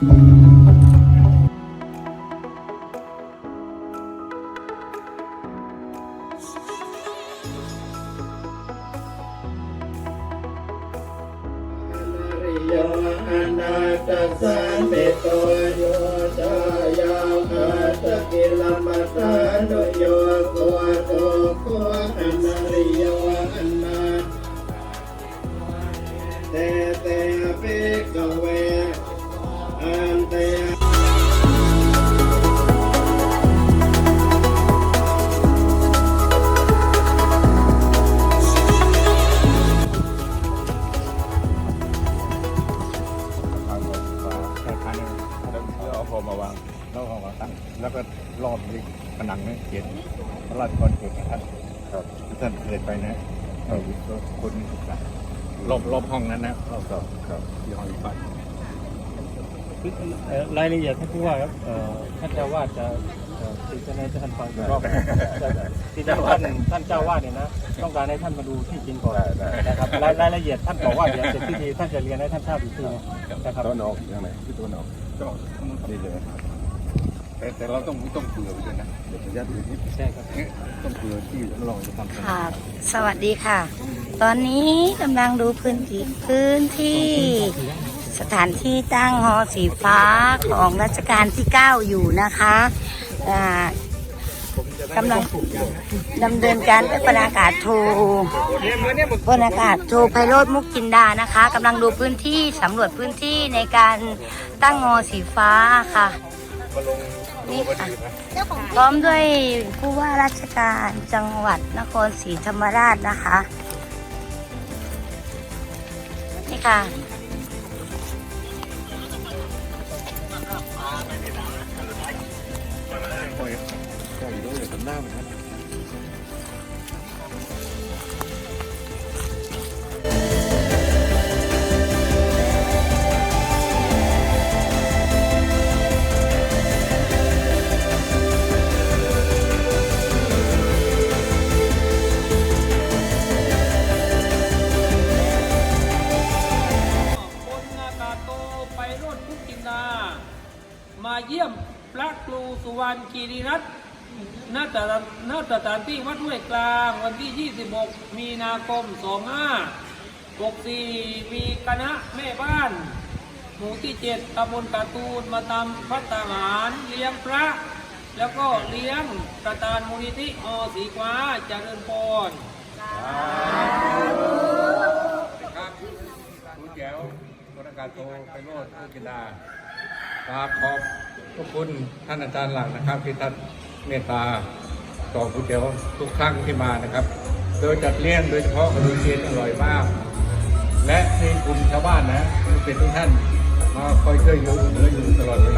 ริ รอบนี้ผนังนั้นเขียนพระราชกรเขียนนะครับครับที่ท่านเคยไปนะเราคนศึกษารอบรอบห้องนั้นนะรอบครับครับที่ห้องอีกฝั่งเอ่อรายละเอียดท่านผู้ว่าครับเอ่อท่านเจ้าวาดจะเอ่อติดจะในจะท่านฟังอีกรอบที่ท่านท่านท่านเจ้าวาดเนี่ยนะต้องการให้ท่านมาดูที่จริงก่อนนะครับรายรายละเอียดท่านบอกว่าเดี๋ยวเสร็จพิธีท่านจะเรียนให้ท่านทราบอีกทีนะครับตัวนออกยังไงที่ตัวนออกก็นี่เลย แต่แต่เราต้องต้องเผื่อไปด้วยนะเดี๋ยวขออนุญาตดูนิดใช่ครับต้องเผื่อที่เราจะทำค่ะ สวัสดีค่ะ ตอนนี้กำลังดูพื้นที่พื้นที่ สถานที่ตั้งหอสีฟ้าของรัชกาลที่ 9 อยู่นะคะอ่ากำลังดำเนินการด้วยพลอากาศโทพลอากาศโทไพโรธมุกจินดานะคะกำลังดูพื้นที่สำรวจพื้นที่ในการตั้งงอสีฟ้าค่ะ นี่ค่ะพร้อมด้วยผู้ว่าราชการจังหวัดนครศรีธรรมราชนะคะนี่ค่ะปล่อยปล่อยด้วยทำหน้ามันครั พระครูสุวรรณคีรีรัตน์ณตะณสถานที่วัดห้วยกลางวันที่ 26 มีนาคม 25 64 มีคณะแม่บ้าน หมู่ที่ 7ตำบลกาตูนมาทำพัตตาหารเลี้ยงพระ แล้วก็เลี้ยงประธานมูลนิธิอสีฟ้าเจริญพรครับครูแจ๋วพนักงานโทไปโรดผู้กินดา ครับขอบพระคุณท่านอาจารย์หลักนะครับ ที่ท่านเมตตาต่อผู้เดียวทุกครั้งที่มานะครับ โดยจัดเลี้ยงโดยเฉพาะกระดูกเชียนอร่อยมาก และในกลุ่มชาวบ้านนะเป็นทุกท่านมาคอยช่วยเหลืออยู่ตลอดเวลา